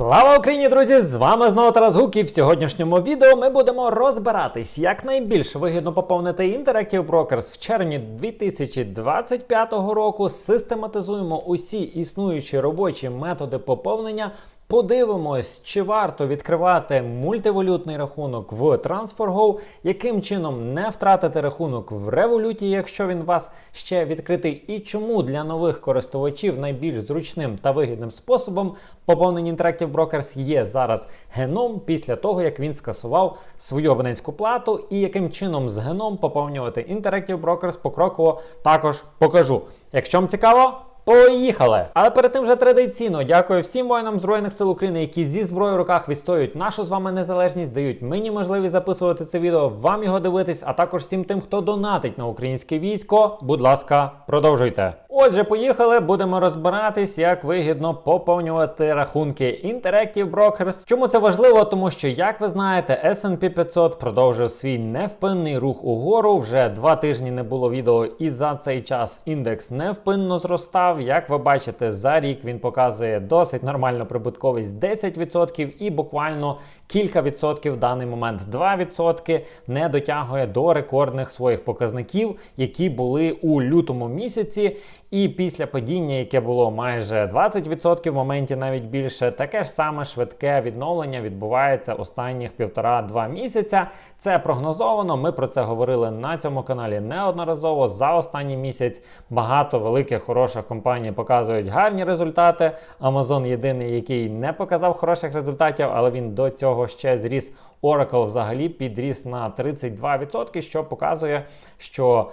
Слава Україні, друзі! З вами знову Тарас Гук і в сьогоднішньому відео ми будемо розбиратись, як найбільш вигідно поповнити Interactive Brokers в червні 2025 року. Систематизуємо усі існуючі робочі методи поповнення. Подивимось, чи варто відкривати мультивалютний рахунок в TransferGo, яким чином не втратити рахунок в Revolut, якщо він у вас ще відкритий, і чому для нових користувачів найбільш зручним та вигідним способом поповнення Interactive Brokers є зараз геном після того, як він скасував свою абонентську плату, і яким чином з геном поповнювати Interactive Brokers покроково також покажу. Якщо вам цікаво. Поїхали! Але перед тим вже традиційно дякую всім воїнам Збройних сил України, які зі зброєю в руках відстоюють нашу з вами незалежність, дають мені можливість записувати це відео, вам його дивитись, а також всім тим, хто донатить на українське військо. Будь ласка, продовжуйте. Отже, поїхали. Будемо розбиратись, як вигідно поповнювати рахунки Interactive Brokers. Чому це важливо? Тому що, як ви знаєте, S&P 500 продовжив свій невпинний рух угору. Вже два тижні не було відео, і за цей час індекс невпинно зростав. Як ви бачите, за рік він показує досить нормальну прибутковість 10% і буквально кілька відсотків в даний момент 2% не дотягує до рекордних своїх показників, які були у лютому місяці. І після падіння, яке було майже 20% в моменті, навіть більше, таке ж саме швидке відновлення відбувається останніх півтора-два місяця. Це прогнозовано. Ми про це говорили на цьому каналі неодноразово. За останній місяць багато великих хороших компаній показують гарні результати. Amazon єдиний, який не показав хороших результатів, але він до цього ще зріс. Oracle взагалі підріс на 32%, що показує, що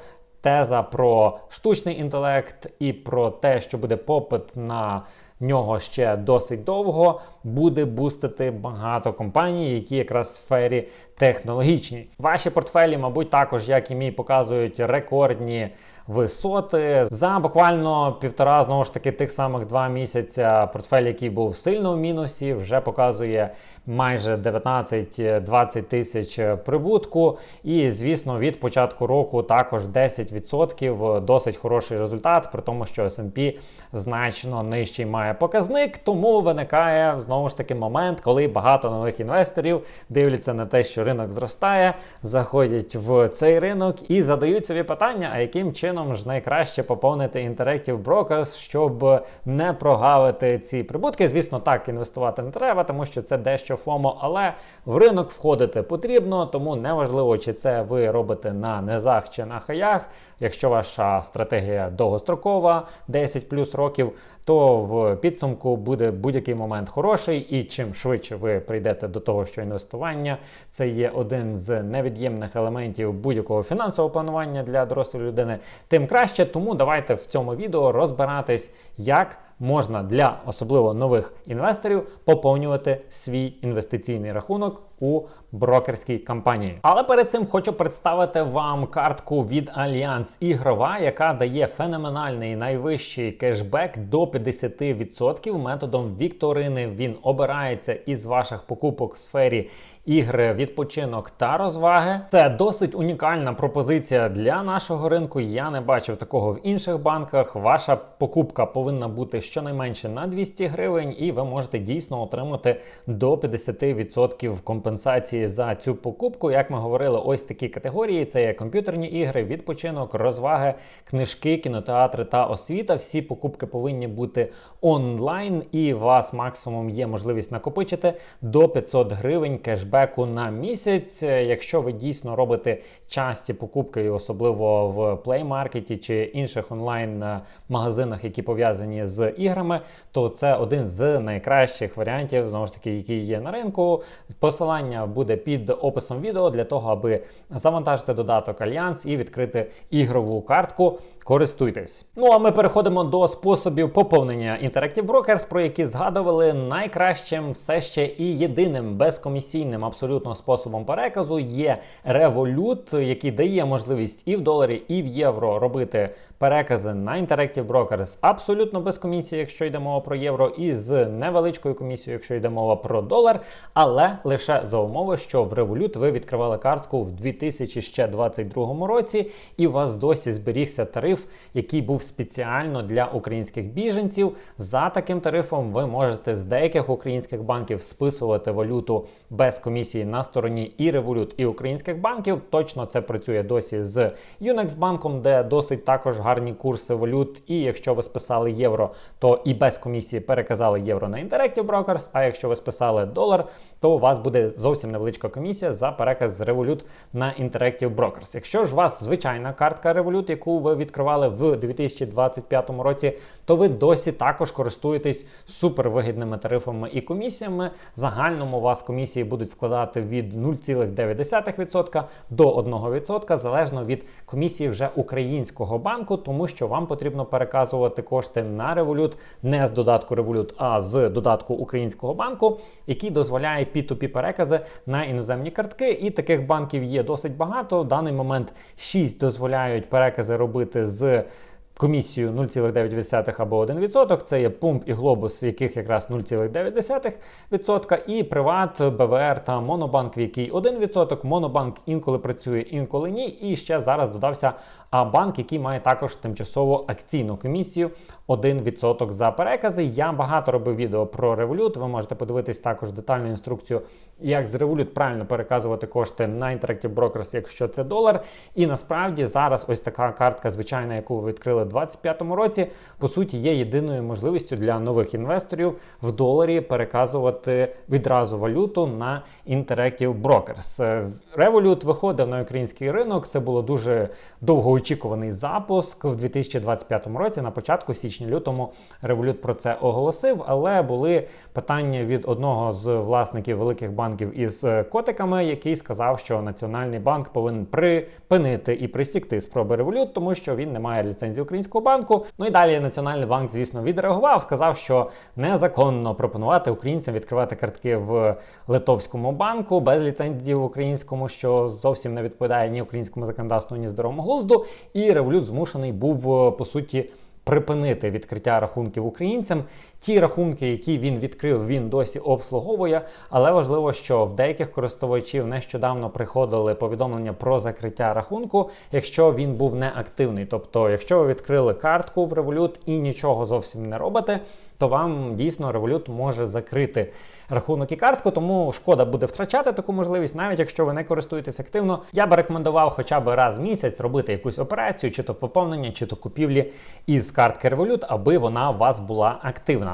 теза про штучний інтелект і про те, що буде попит на нього ще досить довго, буде бустити багато компаній, які якраз в сфері технологічній. Ваші портфелі, мабуть, також, як і мій, показують рекордні висоти. За буквально півтора знову ж таки тих самих два місяця портфель, який був сильно в мінусі, вже показує майже 19-20 тисяч прибутку. І, звісно, від початку року також 10% досить хороший результат, при тому, що S&P значно нижчий має показник. Тому виникає знову ж таки момент, коли багато нових інвесторів дивляться на те, що ринок зростає, заходять в цей ринок і задають собі питання, а яким чином ж найкраще поповнити Interactive Brokers, щоб не прогавити ці прибутки. Звісно, так інвестувати не треба, тому що це дещо ФОМО, але в ринок входити потрібно, тому неважливо, чи це ви робите на низах чи на хаях. Якщо ваша стратегія довгострокова, 10 плюс років, то в підсумку буде будь-який момент хороший, і чим швидше ви прийдете до того, що інвестування це є один з невід'ємних елементів будь-якого фінансового планування для дорослої людини, тим краще. Тому давайте в цьому відео розбиратись, як можна для особливо нових інвесторів поповнювати свій інвестиційний рахунок у брокерській компанії. Але перед цим хочу представити вам картку від Альянс Ігрова, яка дає феноменальний найвищий кешбек до 50% методом Вікторини. Він обирається із ваших покупок в сфері ігри, відпочинок та розваги. Це досить унікальна пропозиція для нашого ринку. Я не бачив такого в інших банках. Ваша покупка повинна бути щонайменше на 200 гривень, і ви можете дійсно отримати до 50% компенсації за цю покупку. Як ми говорили, ось такі категорії: це є комп'ютерні ігри, відпочинок, розваги, книжки, кінотеатри та освіта. Всі покупки повинні бути онлайн, і у вас максимум є можливість накопичити до 500 гривень кешбеку на місяць. Якщо ви дійсно робите часті покупки, особливо в Play Market чи інших онлайн магазинах, які пов'язані з іграми, то це один з найкращих варіантів, знову ж таки, який є на ринку. Посилання буде під описом відео для того, аби завантажити додаток Альянс і відкрити ігрову картку. Користуйтесь. Ну а ми переходимо до способів поповнення Interactive Brokers, про які згадували найкращим все ще і єдиним безкомісійним абсолютно способом переказу є Revolut, який дає можливість і в доларі, і в євро робити перекази на Interactive Brokers абсолютно безкомісійно комісією, якщо йде мова про євро, і з невеличкою комісією, якщо йде мова про долар, але лише за умови, що в Revolut ви відкривали картку в 2022 році, і у вас досі зберігся тариф, який був спеціально для українських біженців. За таким тарифом ви можете з деяких українських банків списувати валюту без комісії на стороні і Revolut, і українських банків. Точно це працює досі з Unex де досить також гарні курси валют. І якщо ви списали євро, то і без комісії переказали євро на Interactive Brokers, А якщо ви списали долар, то у вас буде зовсім невеличка комісія за переказ з Revolut на Interactive Brokers. Якщо ж у вас звичайна картка Revolut, яку ви відкривали в 2025 році, то ви досі також користуєтесь супервигідними тарифами і комісіями. Загальному у вас комісії будуть складати від 0,9% до 1%, залежно від комісії вже українського банку, тому що вам потрібно переказувати кошти на Revolut не з додатку Revolut, а з додатку українського банку, який дозволяє P2P перекази на іноземні картки. І таких банків є досить багато. В даний момент 6 дозволяють перекази робити з комісію 0,9 або 1%. Це є пумп і глобус, яких якраз 0,9%, і приват, БВР та Монобанк, в який 1%. Монобанк інколи працює, інколи ні. І ще зараз додався банк, який має також тимчасову акційну комісію 1% за перекази. Я багато робив відео про Revolut. Ви можете подивитись також детальну інструкцію, як з Revolut правильно переказувати кошти на Interactive Brokers, якщо це долар. І насправді зараз ось така картка, звичайна, яку ви відкрили в 2025 році, по суті, є єдиною можливістю для нових інвесторів в доларі переказувати відразу валюту на Interactive Brokers. Revolut виходив на український ринок. Це було дуже довгоочікуваний запуск в 2025 році. На початку січня-лютому Revolut про це оголосив, але були питання від одного з власників великих банків із котиками, який сказав, що Національний банк повинен припинити і присікти спроби Revolut, тому що він не має ліцензії українського банку. Ну і далі Національний банк, звісно, відреагував, сказав, що незаконно пропонувати українцям відкривати картки в литовському банку без ліцензії в українському, що зовсім не відповідає ні українському законодавству, ні здоровому глузду. І Revolut змушений був по суті припинити відкриття рахунків українцям. Ті рахунки, які він відкрив, він досі обслуговує. Але важливо, що в деяких користувачів нещодавно приходили повідомлення про закриття рахунку, якщо він був неактивний. Тобто, якщо ви відкрили картку в Revolut і нічого зовсім не робите, то вам дійсно Revolut може закрити рахунок і картку, тому шкода буде втрачати таку можливість, навіть якщо ви не користуєтесь активно. Я би рекомендував хоча б раз в місяць робити якусь операцію, чи то поповнення, чи то купівлі із картки Revolut, аби вона у вас була активна.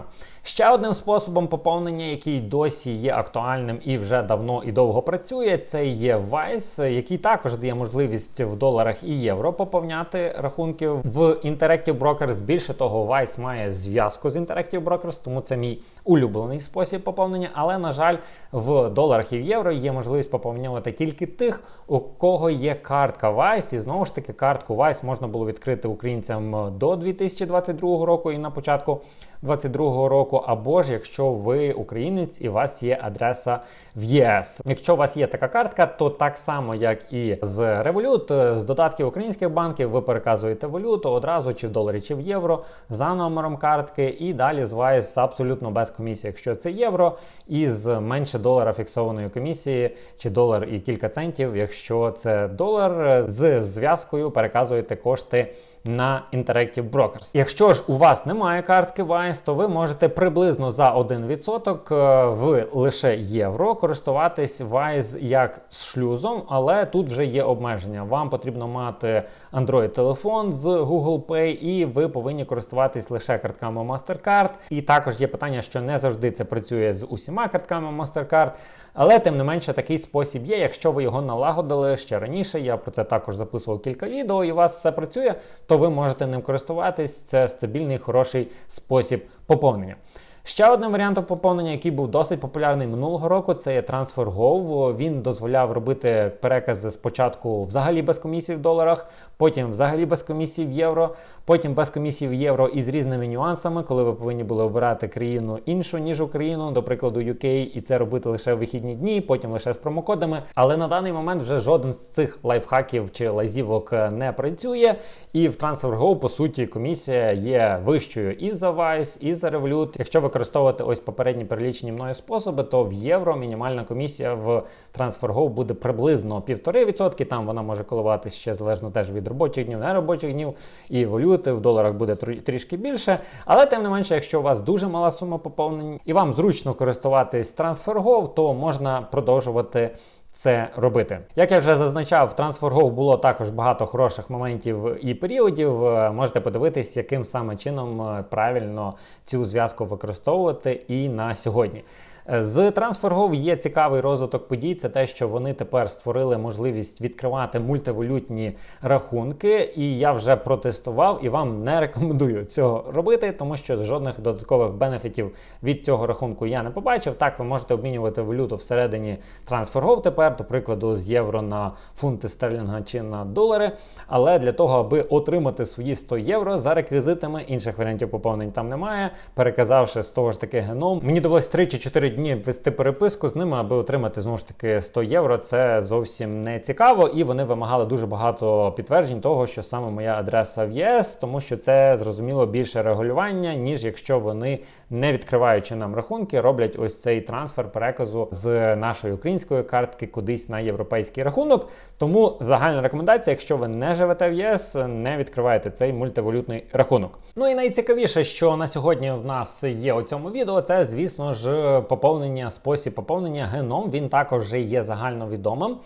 Ще одним способом поповнення, який досі є актуальним і вже давно і довго працює, це є Vice, який також дає можливість в доларах і євро поповняти рахунки в Interactive Brokers. Більше того, Vice має зв'язку з Interactive Brokers, тому це мій улюблений спосіб поповнення. Але, на жаль, в доларах і в євро є можливість поповнювати тільки тих, у кого є картка Vice. І знову ж таки, картку Vice можна було відкрити українцям до 2022 року і на початку. 2022 року, або ж якщо ви українець і у вас є адреса в ЄС. Якщо у вас є така картка, то так само, як і з Revolut, з додатків українських банків, ви переказуєте валюту одразу, чи в доларі, чи в євро, за номером картки, і далі з Wise абсолютно без комісії, якщо це євро, і з менше долара фіксованої комісії, чи долар і кілька центів, якщо це долар, з зв'язкою переказуєте кошти на Interactive Brokers. Якщо ж у вас немає картки Wise, то ви можете приблизно за 1% е, в лише євро користуватись Wise як з шлюзом, але тут вже є обмеження. Вам потрібно мати Android-телефон з Google Pay, і ви повинні користуватись лише картками MasterCard. І також є питання, що не завжди це працює з усіма картками MasterCard. Але тим не менше такий спосіб є. Якщо ви його налагодили ще раніше, я про це також записував кілька відео, і у вас все працює, то ви можете ним користуватись. Це стабільний хороший спосіб поповнення. Ще одним варіантом поповнення, який був досить популярний минулого року, це є TransferGo. Він дозволяв робити перекази спочатку взагалі без комісії в доларах, потім взагалі без комісії в євро, потім без комісії в євро із різними нюансами, коли ви повинні були обирати країну іншу ніж Україну, до прикладу UK, і це робити лише в вихідні дні, потім лише з промокодами. Але на даний момент вже жоден з цих лайфхаків чи лазівок не працює. І в TransferGo, по суті, комісія є вищою і за Vice, і за Revolut. Якщо використовувати ось попередні перелічені мною способи, то в євро мінімальна комісія в TransferGo буде приблизно 1,5%. Там вона може коливатися ще залежно теж від робочих днів, неробочих днів, і валюти в доларах буде трішки більше. Але тим не менше, якщо у вас дуже мала сума поповнень і вам зручно користуватись TransferGo, то можна продовжувати це робити. Як я вже зазначав, в TransferGo було також багато хороших моментів і періодів. Е, Можете подивитись, яким саме чином е, правильно цю зв'язку використовувати і на сьогодні. З TransferGo є цікавий розвиток подій. Це те, що вони тепер створили можливість відкривати мультивалютні рахунки, і я вже протестував і вам не рекомендую цього робити, тому що жодних додаткових бенефітів від цього рахунку я не побачив. Так, ви можете обмінювати валюту всередині TransferGo тепер, до прикладу, з євро на фунти стерлінга чи на долари. Але для того, аби отримати свої 100 євро за реквізитами, інших варіантів поповнень там немає. Переказавши з того ж таки геном, мені довелось 3 чи 4 дні вести переписку з ними, аби отримати знову ж таки 100 євро. Це зовсім не цікаво, і вони вимагали дуже багато підтверджень того, що саме моя адреса в ЄС, тому що це зрозуміло більше регулювання, ніж якщо вони, не відкриваючи нам рахунки, роблять ось цей трансфер переказу з нашої української картки кудись на європейський рахунок. Тому загальна рекомендація, якщо ви не живете в ЄС, не відкривайте цей мультивалютний рахунок. Ну і найцікавіше, що на сьогодні в нас є у цьому відео, це звісно ж поповнення, спосіб поповнення геном. Він також вже є загальновідомим.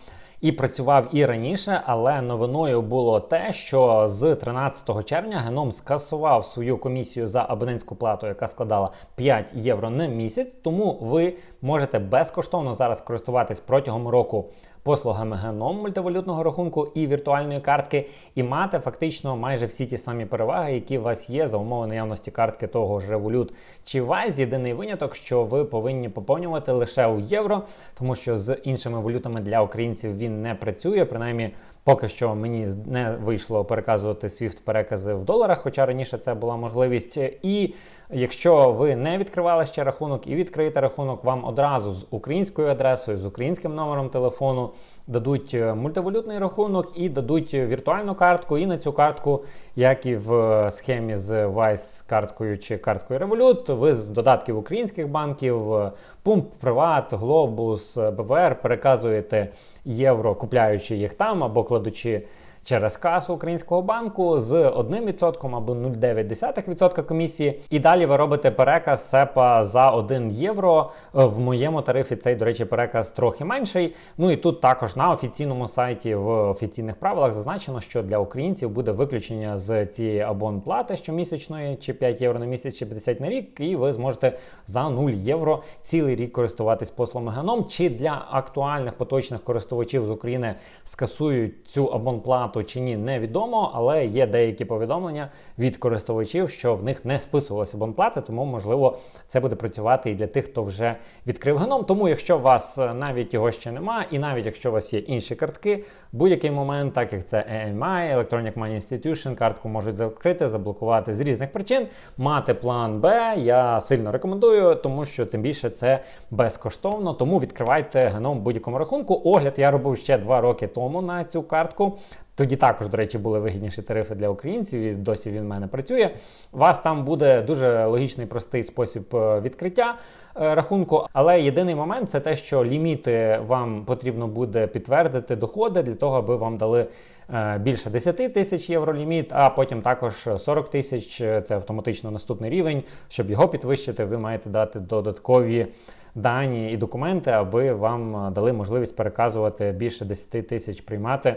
І працював і раніше, але новиною було те, що з 13 червня геном скасував свою комісію за абонентську плату, яка складала 5 євро на місяць. Тому ви можете безкоштовно зараз користуватись протягом року послугами геном мультивалютного рахунку і віртуальної картки, і мати фактично майже всі ті самі переваги, які у вас є за умови наявності картки того ж Revolut чи Wise. Єдиний виняток, що ви повинні поповнювати лише у євро, тому що з іншими валютами для українців він не працює. Принаймні, поки що мені не вийшло переказувати SWIFT перекази в доларах, хоча раніше це була можливість. І якщо ви не відкривали ще рахунок і відкриєте рахунок, вам одразу з українською адресою, з українським номером телефону дадуть е, мультивалютний рахунок і дадуть віртуальну картку. І на цю картку, як і в е, схемі з Vice карткою чи карткою Revolut, ви з додатків українських банків, Пумп, Приват, Глобус, БВР переказуєте євро, купляючи їх там або кладучи. Через касу українського банку з 1% або 0,9% комісії. І далі ви робите переказ СЕПа за 1 євро. В моєму тарифі цей, до речі, переказ трохи менший. Ну і тут також на офіційному сайті в офіційних правилах зазначено, що для українців буде виключення з цієї абонплати щомісячної, чи 5 євро на місяць, чи 50 на рік, і ви зможете за 0 євро цілий рік користуватись послугами геном. Чи для актуальних поточних користувачів з України скасують цю абонплату чи ні, невідомо, але є деякі повідомлення від користувачів, що в них не списувалися абонплати, тому можливо це буде працювати і для тих, хто вже відкрив геном. Тому, якщо у вас е, навіть його ще немає, і навіть якщо у вас є інші картки, будь-який момент, так як це EMI, Electronic Money Institution, картку можуть закрити, заблокувати з різних причин. Мати план Б я сильно рекомендую, тому що тим більше це безкоштовно. Тому відкривайте геном будь-якому рахунку. Огляд я робив ще два роки тому на цю картку. Тоді також, до речі, були вигідніші тарифи для українців, і досі він в мене працює. У вас там буде дуже логічний простий спосіб е, відкриття е, рахунку. Але єдиний момент це те, що ліміти вам потрібно буде підтвердити доходи для того, аби вам дали е, більше 10 тисяч євро ліміт, а потім також 40 тисяч. Це автоматично наступний рівень. Щоб його підвищити, ви маєте дати додаткові. Дані і документи, аби вам дали можливість переказувати більше 10 тисяч приймати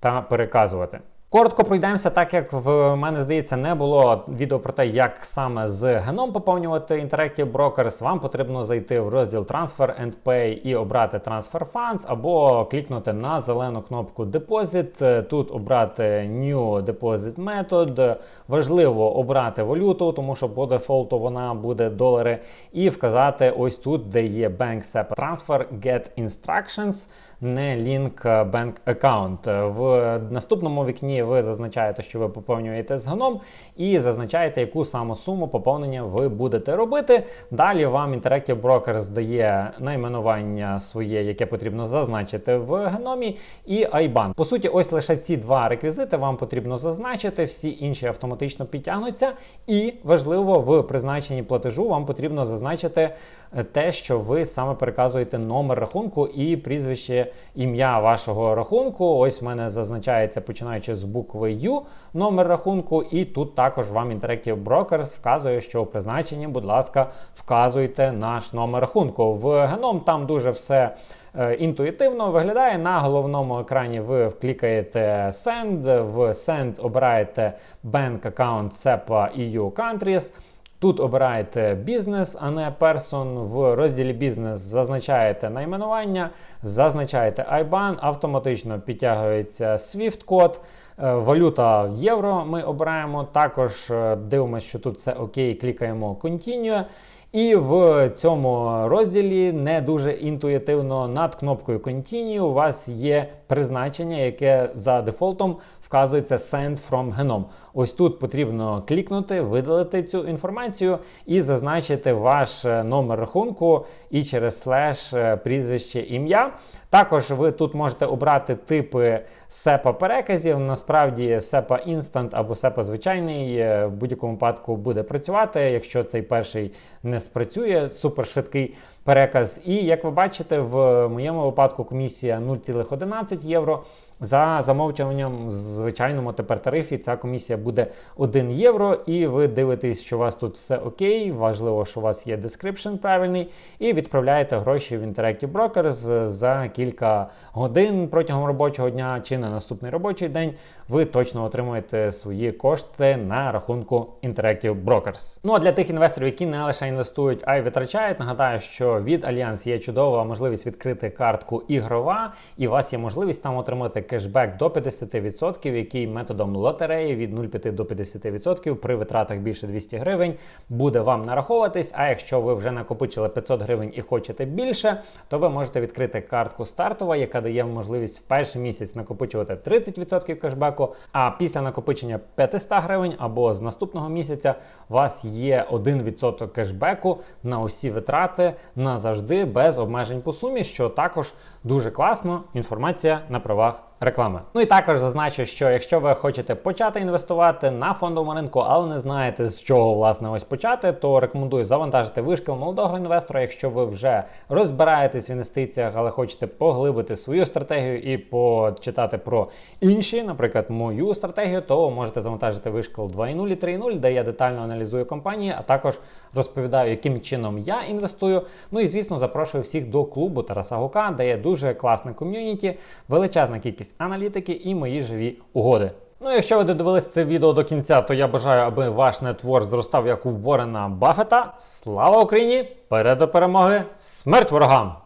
та переказувати. Коротко пройдемося, так як в мене здається, не було відео про те, як саме з геном поповнювати Interactive Brokers. Вам потрібно зайти в розділ Transfer and Pay і обрати Transfer Funds, або клікнути на зелену кнопку Deposit. Тут обрати New Deposit Method. Важливо обрати валюту, тому що по дефолту вона буде долари, і вказати ось тут, де є Bank SEPA Transfer Get Instructions, не Link Bank Account. В наступному вікні ви зазначаєте, що ви поповнюєте з геном, і зазначаєте, яку саме суму поповнення ви будете робити. Далі вам Interactive Broker здає найменування своє, яке потрібно зазначити в геномі, і IBAN. По суті, ось лише ці два реквізити вам потрібно зазначити, всі інші автоматично підтягнуться. І важливо, в призначенні платежу вам потрібно зазначити е, те, що ви саме переказуєте номер рахунку і прізвище ім'я вашого рахунку. Ось в мене зазначається починаючи з букви U номер рахунку, і тут також вам Interactive Brokers вказує, що у призначенні, будь ласка, вказуйте наш номер рахунку. В геном там дуже все. е, Інтуїтивно виглядає на головному екрані. Ви вклікаєте Send, в Send обираєте Bank Account SEPA EU Countries. Тут обираєте бізнес, а не персон. В розділі бізнес зазначаєте найменування, зазначаєте IBAN, автоматично підтягується SWIFT-код, е, валюта євро ми обираємо. Також е, дивимося, що тут все окей, клікаємо Continue. І в цьому розділі не дуже інтуїтивно над кнопкою Continue у вас є призначення, яке за дефолтом вказується Send from Genome. Ось тут потрібно клікнути, видалити цю інформацію і зазначити ваш е, номер рахунку і через слеш е, прізвище ім'я. Також ви тут можете обрати типи SEPA переказів. Насправді SEPA Instant або SEPA звичайний е, в будь-якому випадку буде працювати, якщо цей перший не спрацює, супершвидкий переказ. І як ви бачите, в моєму випадку комісія 0,11 євро. За замовчуванням звичайному тепер тарифі ця комісія буде 1 євро, і ви дивитесь, що у вас тут все окей. Важливо, що у вас є description правильний, і відправляєте гроші в Interactive Brokers за кілька годин протягом робочого дня чи на наступний робочий день. Ви точно отримуєте свої кошти на рахунку Interactive Brokers. Ну а для тих інвесторів, які не лише інвестують, а й витрачають, нагадаю, що від Allianz є чудова можливість відкрити картку ігрова, і у вас є можливість там отримати кешбек до 50%, який методом лотереї від 0,5 до 50% при витратах більше 200 гривень буде вам нараховуватись. А якщо ви вже накопичили 500 гривень і хочете більше, то ви можете відкрити картку стартова, яка дає можливість в перший місяць накопичувати 30% кешбеку. А після накопичення 500 гривень або з наступного місяця у вас є 1% кешбеку на усі витрати назавжди без обмежень по сумі, що також дуже класно. Інформація на правах реклами. Ну і також зазначу, що якщо ви хочете почати інвестувати на фондовому ринку, але не знаєте з чого власне ось почати, то рекомендую завантажити вишкіл молодого інвестора. Якщо ви вже розбираєтесь в інвестиціях, але хочете поглибити свою стратегію і почитати про інші, наприклад, мою стратегію, то можете завантажити вишкіл 2.0 і 3.0, де я детально аналізую компанії, а також розповідаю, яким чином я інвестую. Ну і звісно, запрошую всіх до клубу Тараса Гука, де є дуже класне ком'юніті, величезна кількість аналітики і мої живі угоди. Ну, якщо ви додивились це відео до кінця, то я бажаю, аби ваш нетворк зростав як у Ворена Баффета. Слава Україні! Перед перемоги! Смерть ворогам!